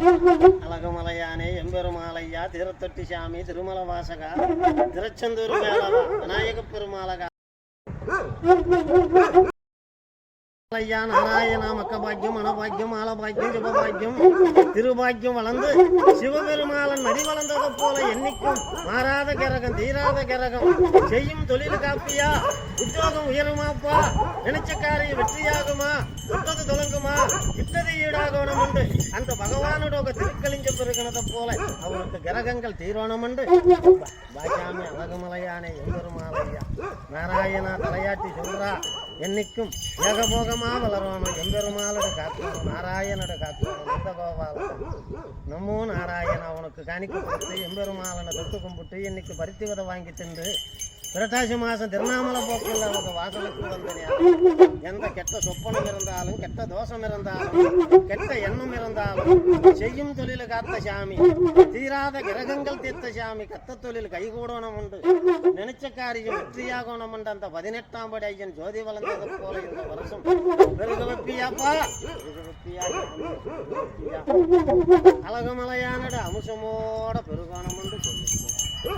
அழகுமலையானே எம்பெருமாளையா திருத்தொட்டி சாமி திருமல வாசகா திருச்செந்தூர் மேலவா விநாயக பெருமாளகா. ஐயா நாராயணா மக்க பாக்கியம் மனபாக்கியம் ஆலபாக்கியம் சிவபாக்கியம் திருபாக்கியம் வளர்ந்து சிவபெருமாளன் மடி வளர்ந்தது போல என்னைக்கும் மாறாத கிரகம் தீராத கிரகம். செய்யும் தொழில் காப்பியா? உத்தியோகம் உயருமாப்பா? நினைச்ச காரியம் வெற்றியாகுமா தொட்டது தொடங்குமா இட்டது ஈடாகணும் உண்டு அந்த பகவானோட திருக்கலிஞ்ச பெருகினதை போல அவனுக்கு கிரகங்கள் தீரோணம் உண்டு அழகுமலையானே எம்பெருமாளையா நாராயணா தலையாட்டி சொல்றா என்னைக்கும் ஏகபோகமா வளரணும். எம்பெருமாளோட காக்கணும் நாராயணோட காக்கணும் நந்த கோபாலம் நமோ நாராயணா உனக்கு காணிக்க கொடுத்து எம்பெருமாளனை தொட்டு கும்பிட்டு இன்னைக்கு பருத்தி விதை வாங்கி தின்று புரட்டாசி மாதம் திருவண்ணாமலை போக்கில் அவங்க வாசலுக்கு வந்தேன் எந்த கெட்ட சொப்பனம் இருந்தாலும் கெட்ட தோஷம் இருந்தாலும் கெட்ட எண்ணம் இருந்தாலும் செய்யும் தொழில் காத்த சாமி தீராத கிரகங்கள் தீர்த்த சாமி கத்த தொழில் கைகூடணும் உண்டு. நினைச்ச காரியம் வெற்றியாகணும் உண்டு. அந்த பதினெட்டாம் படி ஐயன் ஜோதி வளர்ந்தது போல இந்த வருஷம். பெருக வைப்பியாப்பா? அழகுமலையானட அம்சமோட பெருகானம் உண்டு. சொல்லி.